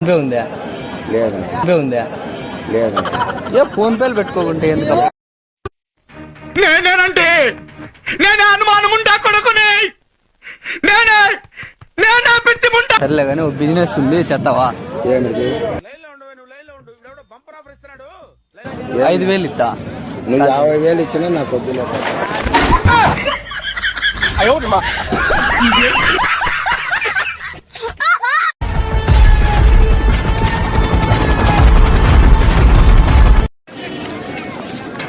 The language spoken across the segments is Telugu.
ఫోన్పే ఉందా? లేదన్నా ఫోన్పే ఉందా? లేదన్నా ఏ ఫోన్ పేలు పెట్టుకోకుంటే ఎందుకు నేనేనంటే నేనే అనుమానం ఉంటా కొడుకుని. నేనే నేనే పిచ్చి ముంటా సర్లే కానీ ఓ బిజినెస్ ఉంది ఏమిటి? ఐదు వేలు ఇస్తా. నువ్వు యాభై వేలు ఇచ్చినా నాకు వద్దులే.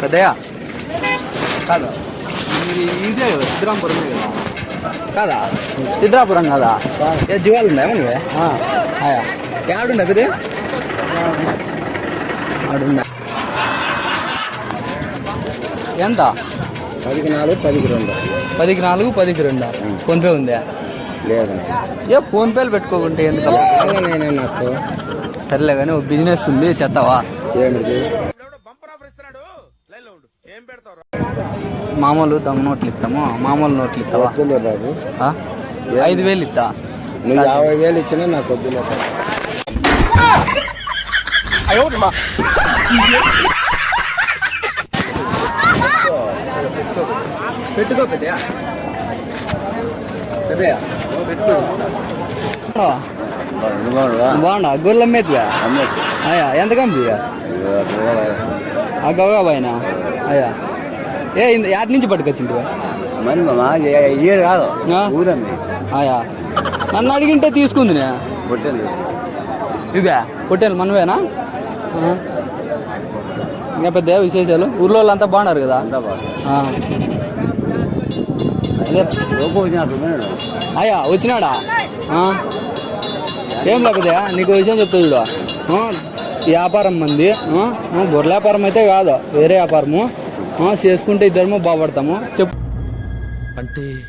పెద్దయా కాదా? ఇది కదా సిద్ధరాంపురమే కదా. కాదా? సిద్ధరాపురం కాదా? ఏ జీవాలు ఉన్నాయా నువ్వే ఆయా. ఏడుండ పెద్ద ఆడున్నా ఎంత? పదికి నాలుగు పదికి రెండు పదికి నాలుగు పదికి రెండు ఫోన్పే ఉందా? లేదన్నా ఏ ఫోన్ పేలు పెట్టుకోకుంటే ఎందుకు నేనే నాకు? సర్లే కానీ ఓ బిజినెస్ ఉంది చేస్తావా ఏమిటి మామూలు దమ్ నోట్లు ఇస్తాము. మామూలు నోట్లు ఇస్తావా? వద్దులే బాబు? ఐదు వేలు ఇస్తా. నువ్వు యాభై వేలు ఇచ్చినా నాకు వద్దులే పెట్టుకో పెద్దయా పెద్దయా పెట్టు బాగుండా? గొర్రెలు అమ్మేదిగా అయ్యా ఎంత కంపి ఆ గవగా పైన అయ్యా. ఏ యాటి నుంచి పట్టుకొచ్చింది మరి మామ ఏడు కాదు? ఊరండి అయ్యా నన్ను అడిగింటే తీసుకుంది పొట్టేలు. ఇవే పొట్టేలు మనవేనా. ఇంకా పెద్ద విశేషాలు? ఊర్లో వాళ్ళంతా బాగున్నారు. కదా అయ్యా వచ్చినాడా? ఏం లేకపోతే నీకు విషయం చెప్తా చూడు. వ్యాపారం మంది గొర్రెల వ్యాపారం అయితే కాదు వేరే వ్యాపారము. చేసుకుంటే ఇద్దరము బాగుపడతాము. చెప్పు. అంటే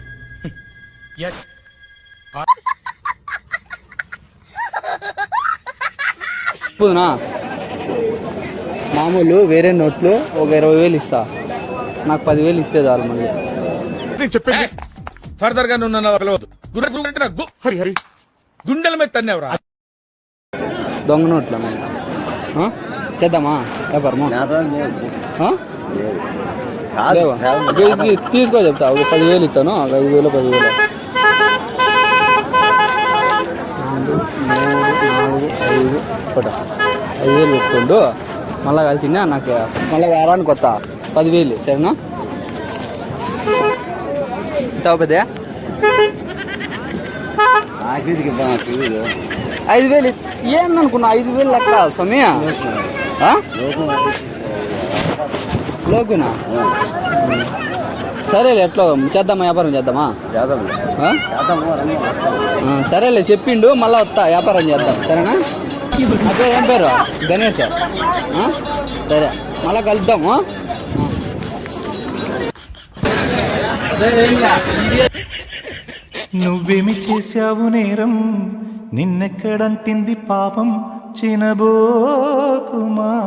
ఎస్ చెప్పునా మామూలు వేరే నోట్లు ఒక ఇరవై వేలు ఇస్తా. నాకు పదివేలు ఇస్తే చాలు మళ్ళీ. నేను చెప్పింది ఫర్దర్గా హరి హరి. గుండెల మీద తన్నేవరా? దొంగ నోట్లు చేద్దామా? వ్యాపారము తీసుకో చెప్తా. ఒక పదివేలు ఇస్తాను. ఒక ఐదు వేలు పదివేలు. ఐదు ఒకట ఐదు వేలు పెట్టుకోండు. మళ్ళా కలిసిందా? నాకు మళ్ళీ వారానికి కొత్త. పదివేలు సరేనా? ఇస్తావు పెద్ద? ఐదు వేలు ఏందనుకున్నా ఐదు వేలు లెక్క స్వామి ఆ? లోకునా? సరేలే ఎట్లా చేద్దామా? వ్యాపారం చేద్దామా? సరేలే చెప్పిండు మళ్ళా వస్తా వ్యాపారం చేద్దాం. సరేనా? అదే ఏం పేరు? గణేష్? సరే మళ్ళా కలుద్దాము నువ్వేమి చేశావు నేరం? నిన్నెక్కడంటింది పాపం? చినబోకుమా